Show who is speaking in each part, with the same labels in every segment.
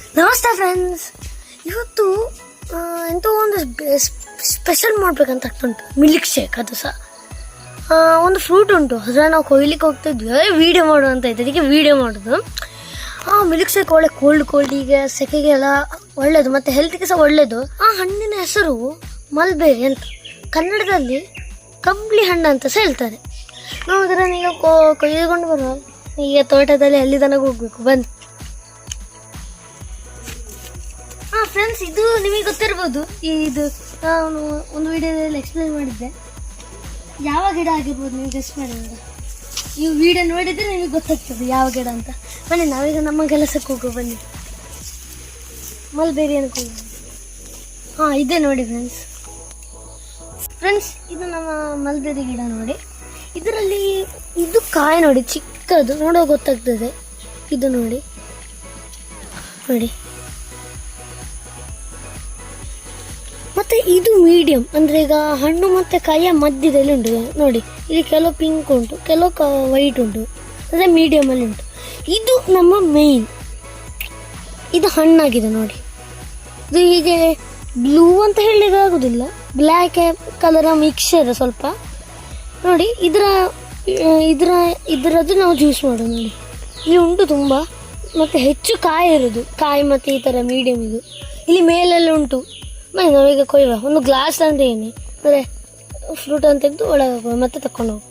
Speaker 1: ನಮಸ್ತೆ ಫ್ರೆಂಡ್ಸ್ ಇವತ್ತು ಎಂಥ ಒಂದು ಸ್ಪೆಷಲ್ ಮಾಡ್ಬೇಕಂತ ಉಂಟು ಮಿಲ್ಕ್ ಶೇಕ್ ಅದು ಸಹ. ಒಂದು ಫ್ರೂಟ್ ಉಂಟು. ಅದರ ನಾವು ಕೊಯ್ಲಿಕ್ಕೆ ಹೋಗ್ತಿದ್ವಿ. ವೀಡಿಯೋ ಮಾಡು ಅಂತ ಇತ್ತು ಅದಕ್ಕೆ ವೀಡಿಯೋ ಮಾಡೋದು. ಆ ಮಿಲ್ಕ್ ಶೇಕ್ ಒಳ್ಳೆ ಕೋಲ್ಡ್ ಕೋಲ್ಡಿಗೆ ಸೆಕೆಗೆಲ್ಲ ಒಳ್ಳೇದು. ಮತ್ತು ಹೆಲ್ತ್ಗೆ ಸಹ ಒಳ್ಳೇದು. ಆ ಹಣ್ಣಿನ ಹೆಸರು ಮಲ್ಬೇರಿ ಅಂತ. ಕನ್ನಡದಲ್ಲಿ ಕಂಬ್ಳಿ ಹಣ್ಣು ಅಂತ ಸಹ ಹೇಳ್ತಾರೆ. ನಾವು ನೀವು ಈಗ ಕೊ- ಕೊಯ್ದುಕೊಂಡು ಬರುವ ಈಗ ತೋಟದಲ್ಲಿ ಅಲ್ಲಿ ತನಕ ಹೋಗ್ಬೇಕು. ಬನ್ನಿ. ಫ್ರೆಂಡ್ಸ್ ಇದು ನಿಮಗೆ ಗೊತ್ತಿರ್ಬೋದು. ಈ ಇದು ನಾನು ಒಂದು ವಿಡಿಯೋದಲ್ಲಿ ಎಕ್ಸ್ಪ್ಲೈನ್ ಮಾಡಿದ್ದೆ. ಯಾವ ಗಿಡ ಆಗಿರ್ಬೋದು ನೀವು ಗೆಸ್ಟ್ ಮಾಡಿದ್ರೆ ಈ ವಿಡಿಯೋ ನೋಡಿದರೆ ನಿಮಗೆ ಗೊತ್ತಾಗ್ತದೆ ಯಾವ ಗಿಡ ಅಂತ. ಬನ್ನಿ, ನಾವೀಗ ನಮ್ಮ ಕೆಲಸಕ್ಕೆ ಹೋಗೋ, ಬನ್ನಿ. ಮಲ್ಬೇರಿ ಅನ್ಕೊಂಡು ಹಾಂ, ಇದೆ ನೋಡಿ ಫ್ರೆಂಡ್ಸ್ ಫ್ರೆಂಡ್ಸ್ ಇದು ನಮ್ಮ ಮಲ್ಬೇರಿ ಗಿಡ ನೋಡಿ. ಇದರಲ್ಲಿ ಇದು ಕಾಯಿ ನೋಡಿ, ಚಿಕ್ಕದು. ನೋಡೋ ಗೊತ್ತಾಗ್ತದೆ. ಇದು ನೋಡಿ. ನೋಡಿ. ಮತ್ತೆ ಇದು ಮೀಡಿಯಂ ಅಂದ್ರೆ ಈಗ ಹಣ್ಣು ಮತ್ತೆ ಕಾಯಿಯ ಮಧ್ಯದಲ್ಲಿ ಉಂಟು. ನೋಡಿ, ಇಲ್ಲಿ ಕೆಲವು ಪಿಂಕ್ ಉಂಟು, ಕೆಲವು ವೈಟ್ ಉಂಟು. ಅಂದ್ರೆ ಮೀಡಿಯಂ ಅಲ್ಲಿ ಉಂಟು. ಇದು ನಮ್ಮ ಮೇನ್ ಇದು ಹಣ್ಣಾಗಿದೆ ನೋಡಿ. ಇದು ಹೀಗೆ ಬ್ಲೂ ಅಂತ ಹೇಳಲಿಕ್ಕೆ ಆಗುದಿಲ್ಲ. ಬ್ಲ್ಯಾಕ್ ಕಲರ್ ಮಿಕ್ಸರ್ ಸ್ವಲ್ಪ. ನೋಡಿ, ಇದರ ಇದರ, ಇದರದ್ದು ನಾವು ಜ್ಯೂಸ್ ಮಾಡೋದು ನೋಡಿ. ಇಲ್ಲಿ ಉಂಟು ತುಂಬ. ಮತ್ತು ಹೆಚ್ಚು ಕಾಯಿ ಇರೋದು. ಕಾಯಿ ಮತ್ತು ಈ ಥರ ಮೀಡಿಯಮ್ ಇದು. ಇಲ್ಲಿ ಮೇಲೆಲ್ಲ ಉಂಟು. ಬನ್ನಿ ನಾವೀಗ ಕೊಯ್ಯುವ ಒಂದು ಗ್ಲಾಸ್ ಅಂತ ಏನಿ ಅಂದರೆ ಫ್ರೂಟ್ ಅಂತ ತೆಗೆದು ಒಳಗೆ ಹಾಕುವ, ಮತ್ತೆ ತಕೊಂಡು ಹೋಗು.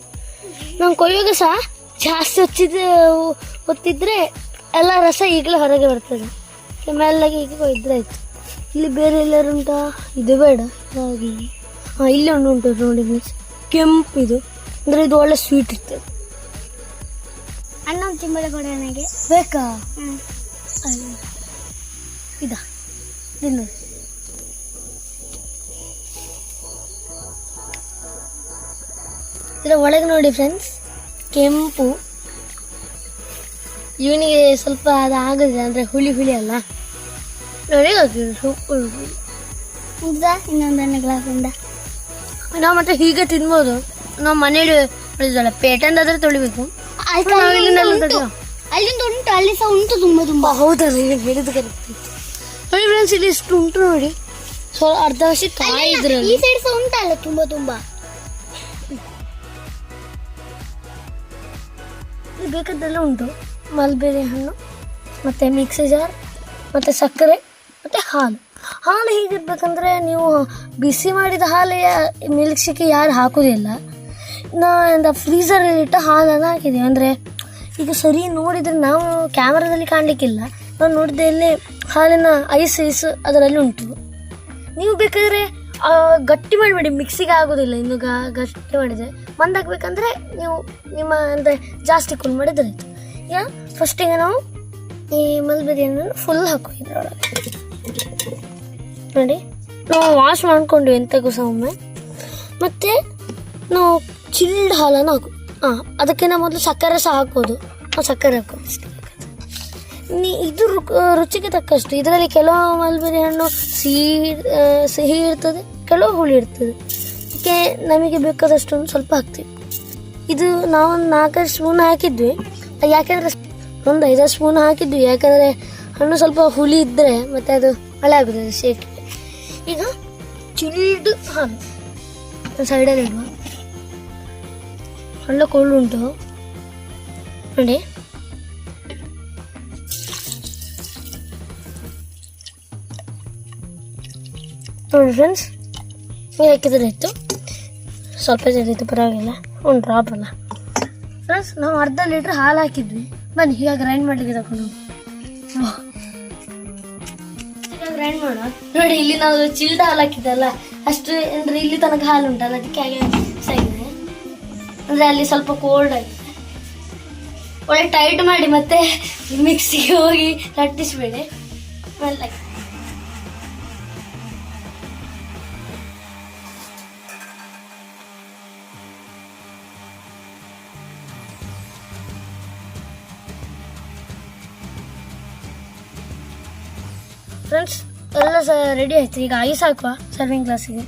Speaker 1: ನಾವು ಕೊಯ್ಯುವಾಗ ಸಹ ಜಾಸ್ತಿ ಹೊತ್ತಿದ್ರೆ ಹೊತ್ತಿದ್ರೆ ಎಲ್ಲ ರಸ ಈಗಲೇ ಹೊರಗೆ ಬರ್ತದೆ. ಮೆಲ್ಲಾಗಿ ಈಗ ಕೊಯ್ದ್ರೆ ಆಯಿತು. ಇಲ್ಲಿ ಬೇರೆ ಎಲ್ಲರೂ ಉಂಟಾ? ಇದು ಬೇಡ. ಹಾಗೆ. ಹಾಂ ಇಲ್ಲಿ ಒಂದು ಉಂಟು ನೋಡಿ ಮೀನ್ಸ್ ಕೆಂಪು ಇದು. ಅಂದರೆ ಇದು ಒಳ್ಳೆ ಸ್ವೀಟ್ ಇರ್ತದೆ.
Speaker 2: ಅಣ್ಣ ಚಿಂಬಳೆ ಕೊಡ ನನಗೆ
Speaker 1: ಬೇಕಾ. ತಿನ್ನೋದು ಇದಾ. ಇದು ಇದರ ಒಳಗೆ ನೋಡಿ ಫ್ರೆಂಡ್ಸ್ ಕೆಂಪು. ಇವನಿಗೆ ಸ್ವಲ್ಪ ಅದು ಆಗೋದಿಲ್ಲ ಅಂದರೆ ಹುಳಿ ಹುಳಿ ಅಲ್ಲ. ನೋಡಿ ಗೊತ್ತಿದೆ ಸೂಪರ್
Speaker 2: ಉದ್ದ ಇನ್ನೊಂದನೇ ಗ್ಲಾಸಿಂದ
Speaker 1: ನಾವು ಮತ್ತೆ ಹೀಗೆ ತಿನ್ಬೋದು. ನಾವು ಮನೇಲಿ ಉಳಿದಲ್ಲ ಪೇಟೆಂದ ಆದ್ರೆ ತೊಳಿಬೇಕು.
Speaker 2: ಅಲ್ಲಿಂದ ಉಂಟು. ಅಲ್ಲಿ ಸಹ ಉಂಟು ತುಂಬಾ ತುಂಬಾ.
Speaker 1: ಹೌದಲ್ಲ ಈಗ ಹೇಳಿದ ಕರೆಕ್ಟ್ ನೋಡಿ ಫ್ರೆಂಡ್ಸ್ ಇಲ್ಲಿ ಇಷ್ಟು ಉಂಟು ನೋಡಿ. ಸೊ ಅರ್ಧ ವರ್ಷ ಕಾಯಿದ್ರೆ
Speaker 2: ಈ ಸೈಡ್ ಸಹ ಉಂಟಲ್ಲ ತುಂಬಾ ತುಂಬಾ.
Speaker 1: ಇಲ್ಲಿ ಬೇಕಾದ್ದೆಲ್ಲ ಉಂಟು. ಮಲ್ಬೆರಿ ಹಣ್ಣು, ಮತ್ತು ಮಿಕ್ಸಿ ಜಾರ್ ಮತ್ತು ಸಕ್ಕರೆ, ಮತ್ತು ಹಾಲು. ಹಾಲು ಹೇಗಿರ್ಬೇಕಂದ್ರೆ ನೀವು ಬಿಸಿ ಮಾಡಿದ ಹಾಲು ಮಿಲ್ಕ್ ಯಾರು ಹಾಕೋದಿಲ್ಲ. ನಾ ಎಂದ ಫ್ರೀಸರಲ್ಲಿ ಇಟ್ಟು ಹಾಲನ್ನು ಹಾಕಿದ್ದೀವಿ ಅಂದರೆ ಈಗ ಸರಿ ನೋಡಿದರೆ ನಾವು ಕ್ಯಾಮ್ರಾದಲ್ಲಿ ಕಾಣಲಿಕ್ಕಿಲ್ಲ. ನಾವು ನೋಡಿದೆ ಇಲ್ಲಿ ಹಾಲಿನ ಐಸ್ ಐಸ್ ಅದರಲ್ಲಿ ಉಂಟು. ನೀವು ಬೇಕಾದರೆ ಗಟ್ಟಿ ಮಾಡಬೇಡಿ. ಮಿಕ್ಸಿಗೆ ಆಗೋದಿಲ್ಲ. ಇನ್ನು ಗಟ್ಟಿ ಮಾಡಿದರೆ. ಮಂದಾಗಬೇಕಂದ್ರೆ ನೀವು ನಿಮ್ಮ ಅಂದರೆ ಜಾಸ್ತಿ ಕೂಲ್ ಮಾಡಿದ್ರೆ ಆಯಿತು. ಈಗ ಫಸ್ಟಿಗೆ ನಾವು ಈ ಮಲ್ಬೆರಿಯನ್ನು ಫುಲ್ ಹಾಕು ಇದ್ರೊಳಗೆ. ನೋಡಿ, ನಾವು ವಾಶ್ ಮಾಡ್ಕೊಂಡ್ವಿ ಎಂತಕ್ಕೂ ಸಹ ಒಮ್ಮೆ. ಮತ್ತು ನಾವು ಚಿಲ್ಡ್ ಹಾಲನ್ನು ಹಾಕು. ಹಾಂ ಅದಕ್ಕಿಂತ ಮೊದಲು ಸಕ್ಕರೆ ಸಹ ಹಾಕೋದು ನಾವು ಸಕ್ಕರೆ ಹಾಕೋದು ನೀ ಇದು ರುಚಿಗೆ ತಕ್ಕಷ್ಟು. ಇದರಲ್ಲಿ ಕೆಲವು ಮಲ್ಬೆರಿ ಹಣ್ಣು ಸಿಹಿ ಸಿಹಿ ಇರ್ತದೆ, ಕೆಲವು ಹುಳಿ ಇರ್ತದೆ. ಅದಕ್ಕೆ ನಮಗೆ ಬೇಕಾದಷ್ಟು ಸ್ವಲ್ಪ ಹಾಕ್ತೀವಿ. ಇದು ನಾವೊಂದು ನಾಲ್ಕೈದು ಸ್ಪೂನ್ ಹಾಕಿದ್ವಿ. ಯಾಕೆಂದರೆ ಒಂದು ಐದಾರು ಸ್ಪೂನ್ ಹಾಕಿದ್ವಿ. ಯಾಕಂದರೆ ಹಣ್ಣು ಸ್ವಲ್ಪ ಹುಳಿ ಇದ್ದರೆ ಮತ್ತು ಅದು ಮಳೆ ಆಗುತ್ತದೆ ಶೇಕ್. ಈಗ ಚಿಲ್ಡ್ ಹಾಲು ಸೈಡಲ್ಲಿ ಇಡುವ. ಹಣ್ಣು ಉಂಟು. ನೋಡಿ. ನೋಡಿ ಫ್ರೆಂಡ್ಸ್ ಹಾಕಿದ್ರೆ ಇತ್ತು ಸ್ವಲ್ಪ ಜರಿತ್ತು ಪರವಾಗಿಲ್ಲ. ಒಂದು ಡ್ರಾಪ್ ಅಲ್ಲ. ಫ್ರೆಂಡ್ಸ್ ನಾವು ಅರ್ಧ ಲೀಟ್ರ್ ಹಾಲು ಹಾಕಿದ್ವಿ. ಬನ್ನಿ ಈಗ ಗ್ರೈಂಡ್ ಮಾಡಲಿಕ್ಕೆ ತಗೊಂಡು ಈಗ ಗ್ರೈಂಡ್ ಮಾಡೋಣ. ನೋಡಿ, ಇಲ್ಲಿ ನಾವು ಚಿಲ್ದ ಹಾಲು ಹಾಕಿದ್ದಲ್ಲ. ಅಷ್ಟು ಅಂದರೆ ಇಲ್ಲಿ ತನಕ ಹಾಲು ಉಂಟಲ್ಲ, ಅದಕ್ಕೆ ಹಾಗೆ ಸಾಗಿದೆ ಅಂದರೆ ಅಲ್ಲಿ ಸ್ವಲ್ಪ ಕೋಲ್ಡ್ ಆಗಿದೆ ಒಳ್ಳೆ ಟೈಟ್ ಮಾಡಿ ಮತ್ತೆ ಮಿಕ್ಸಿಗೆ ಹೋಗಿ ಲಟ್ಟಿಸ್ಬೇಡಿ ಮೆಲ್ಲ ಫ್ರೆಂಡ್ಸ್ ಎಲ್ಲ ಸ ರೆಡಿ ಆಯ್ತು. ಈಗ ಐಸ್ ಹಾಕುವ ಸರ್ವಿಂಗ್ ಗ್ಲಾಸಿಗೆ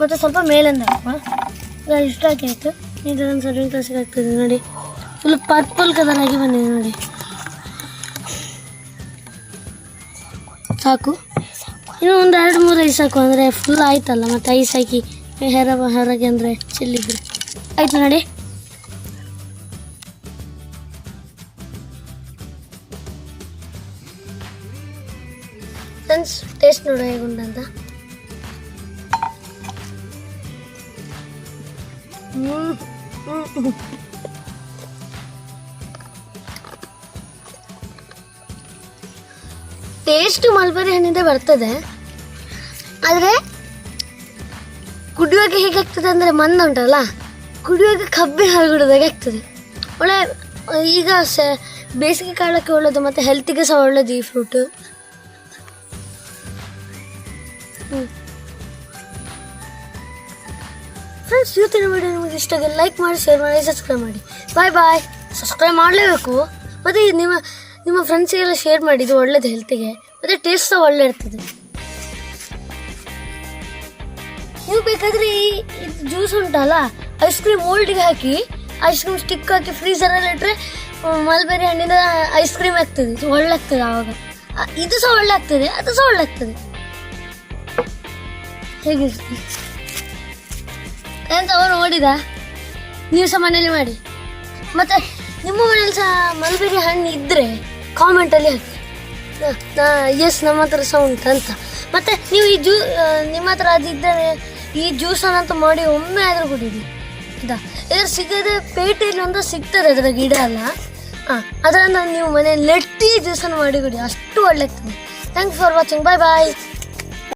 Speaker 1: ಮತ್ತು ಸ್ವಲ್ಪ ಮೇಲಿಂದ ಹಾಕುವ. ಈಗ ಇಷ್ಟು ಹಾಕಿ ಆಯಿತು. ಈಗ ನಾನು ಸರ್ವಿಂಗ್ ಗ್ಲಾಸಿಗೆ ಹಾಕ್ತಿದೆ ನೋಡಿ. ಫುಲ್ ಪರ್ಪಲ್ ಕಲರ್ ಆಗಿ ಬಂದಿದೆ, ನೋಡಿ. ಸಾಕು. ಇನ್ನು ಒಂದು ಎರಡು ಮೂರು ಐಸ್ ಹಾಕು ಅಂದರೆ ಫುಲ್ ಆಯ್ತಲ್ಲ. ಮತ್ತೆ ಐಸ್ ಹಾಕಿ, ಹೆರ, ಹೊರಗೆ ಅಂದರೆ ಚಿಲ್ಲಿದ್ರೆ ಆಯ್ತು, ನೋಡಿ. ಹ್ಮ್ ಟೇಸ್ಟ್ ಮಲ್ಬರಿ ಹಣ್ಣಿಂದ ಬರ್ತದೆ. ಆದರೆ ಕುಡಿಯುವಾಗ ಹೇಗಾಗ್ತದೆ ಅಂದರೆ ಮಂದ ಉಂಟಲ್ಲ ಕುಡಿಯುವಾಗ ಕಬ್ಬಿ ಹಾಲು ಕುಡಿದಾಗ ಆಗ್ತದೆ. ಒಳ್ಳೆ, ಈಗ ಸ, ಬೇಸಿಗೆ ಕಾಲಕ್ಕೆ ಒಳ್ಳೇದು ಮತ್ತು ಹೆಲ್ತಿಗೆ ಸಹ ಒಳ್ಳೇದು ಈ ಫ್ರೂಟ್ ಫ್ರೆಂಡ್ಸ್ ಇವತ್ತಿನ ವಿಡಿಯೋ ನಿಮಗೆ ಇಷ್ಟ ಆಗಿ ಲೈಕ್ ಮಾಡಿ ಶೇರ್ ಮಾಡಿ ಸಬ್ಸ್ಕ್ರೈಬ್ ಮಾಡಿ. ಬಾಯ್ ಬಾಯ್ ಸಬ್ಸ್ಕ್ರೈಬ್ ಮಾಡಲೇಬೇಕು. ಮತ್ತು ನಿಮ್ಮ ನಿಮ್ಮ ಫ್ರೆಂಡ್ಸಿಗೆಲ್ಲ ಶೇರ್ ಮಾಡಿ, ಇದು ಒಳ್ಳೇದು ಹೆಲ್ತಿಗೆ ಮತ್ತು ಟೇಸ್ಟ್ ಸಹ ಒಳ್ಳೆ ಇರ್ತದೆ. ನೀವು ಬೇಕಾದರೆ ಈ ಜ್ಯೂಸ್ ಉಂಟಲ್ಲ ಐಸ್ ಕ್ರೀಮ್ ಮೋಲ್ಡಿಗೆ ಹಾಕಿ ಐಸ್ ಕ್ರೀಮ್ ಸ್ಟಿಕ್ ಹಾಕಿ ಫ್ರೀಸರಲ್ಲಿ ಇಟ್ಟರೆ ಮಲ್ಬೆರಿ ಹಣ್ಣಿನ ಐಸ್ ಕ್ರೀಮ್ ಆಗ್ತದೆ. ಒಳ್ಳೆ ಆಗ್ತದೆ ಆವಾಗ. ಇದು ಸಹ ಒಳ್ಳೆ ಆಗ್ತದೆ, ಅದು ಸಹ ಒಳ್ಳೆ ಆಗ್ತದೆ. ಹೇಗಿರ್ತದೆ ಎಂತ ಅವರು ಓಡಿದ ನೀವು ಸಹ ಮನೇಲಿ ಮಾಡಿ. ಮತ್ತೆ ನಿಮ್ಮ ಮನೇಲಿ ಸಹ ಮಲ್ಬೆರಿ ಹಣ್ಣು ಇದ್ದರೆ ಕಾಮೆಂಟಲ್ಲಿ ಹಾಕಿ. ಎಸ್ ನಮ್ಮ ಹತ್ರ ಸಹ ಉಂಟು ಅಂತ. ಮತ್ತೆ ನೀವು ಈ ಜ್ಯೂ ನಿಮ್ಮ ಹತ್ರ ಅದಿದ್ದರೆ ಈ ಜ್ಯೂಸನ್ನಂತ ಮಾಡಿ ಒಮ್ಮೆ ಆದರೂ ಕುಡೀರಿ ಇದಾ ಇದ್ರ ಸಿಗದೆ ಪೇಟೆಯಲ್ಲಿ ಒಂದು ಸಿಗ್ತದೆ ಅದರ ಗಿಡ ಅಲ್ಲ ಹಾಂ ಅದರಿಂದ ನೀವು ಮನೆಯಲ್ಲಿ ಲೆಟ್ಟಿ ಜ್ಯೂಸನ್ನು ಮಾಡಿ ಕುಡಿ. ಅಷ್ಟು ಒಳ್ಳೆ ಆಗ್ತದೆ thanks for watching bye bye